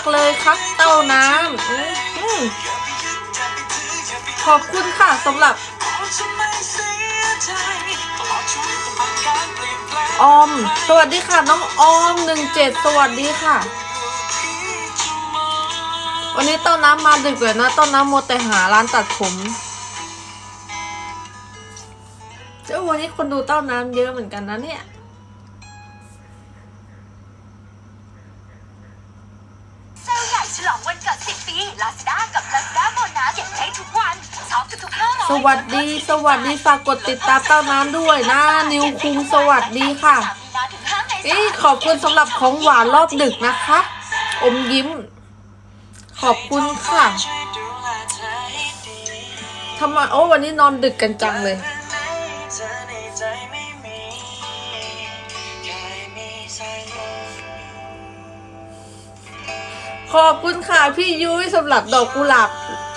ากเลยครับเต้าน้ำขอบคุณค่ะสำหรับออม สวัสดีค่ะ น้องออมหนึ่งเจ็ดสวัสดีค่ะ วันนี้เต้าน้ำมาดึกเลยนะเต้าน้ำมัวแต่หาร้านตัดผมเจ้าวันนี้คนดูเต้าน้ำเยอะเหมือนกันนะเนี่ย เซลล์ใหญ่ฉลอ งวันเกิด10 ปี Lazada กับ Lazada โบนัสเก็บได้ทุกวันช็อปทุกๆ500สวัสดีสวัสดีฝากกดติดตามเต้าน้ำด้วยนะ นิวคุงสวัสดีค่ะมีนาถึง5เมษายนี่นขอบคุณสำหรับของหวานรอบดึกนะคะ อมยิ้ม ขอบคุณค่ะทำไมโอ้วันนี้นอนดึกกันจังเลย ขอบคุณค่ะพี่ยุ้ยสำหรับดอกกุหลาบ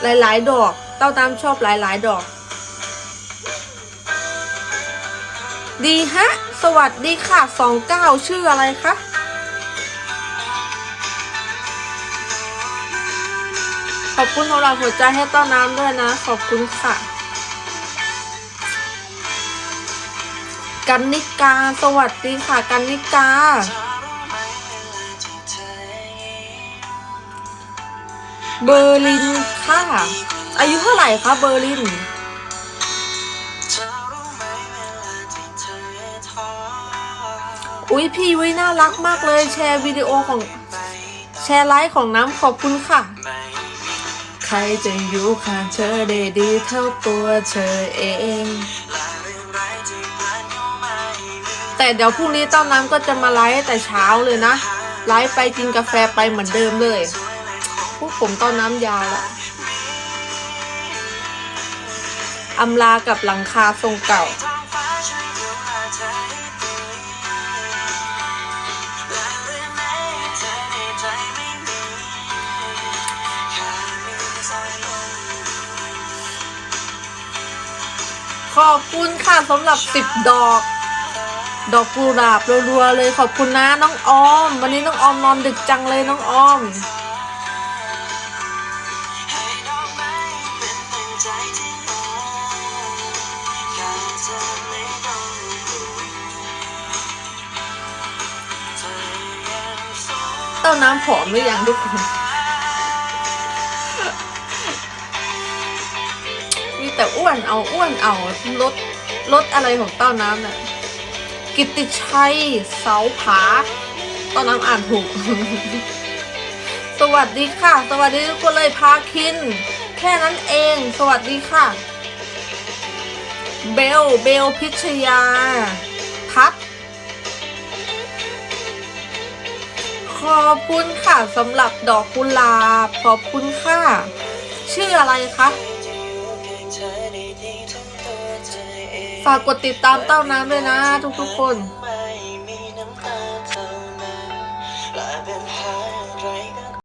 หลาย ๆ ดอก เต้าน้ำชอบหลาย ๆ ดอก ดีฮะ สวัสดีค่ะสองเก้าชื่ออะไรคะขอบคุณสำหรับหัวใจให้เต้าน้ำด้วยนะ ขอบคุณค่ะกันนิกา สวัสดีค่ะกันนิกา เบอร์ลินค่ะ อายุเท่าไหร่คะเบอร์ลิน อุ้ยพี่วิน่ารักมากเลยแชร์วิดีโอของ แชร์ไลฟ์ของน้ำขอบคุณค่ะ ใครจะอยู่ข้างเธอได้ดีเท่าตัวเธอเองแต่เดี๋ยวพรุ่งนี้เต้าน้ำก็จะมาไลฟ์แต่เช้าเลยนะ ไลฟ์ไปกินกาแฟไปเหมือนเดิมเลย พวกผมต้าน้ำยาล้วอำลากับหลังคาทรงเก่า ขอบคุณค่ะสำหรับสิบดอก ดอกกุหลาบรัวๆเลยขอบคุณนะน้องออม วันนี้น้องออมนอนดึกจังเลยน้องออม เต้าน้ำผอมหรือยังทุกคนมีแต่อ้วนเอาอ้วนเอาลดลดอะไรของเต้าน้ำน่ะกิติชัยเสาผาเต้าน้ำอ่านถูก สวัสดีค่ะ สวัสดีทุกคนเลยพาคิน แค่นั้นเอง สวัสดีค่ะ เบล เบลพิชยา พัด ขอบคุณค่ะสำหรับดอกกุหลาบ ขอบคุณค่ะ ชื่ออะไรคะฝากกดติดตามเต้าน้ำด้วยนะทุกทุกคน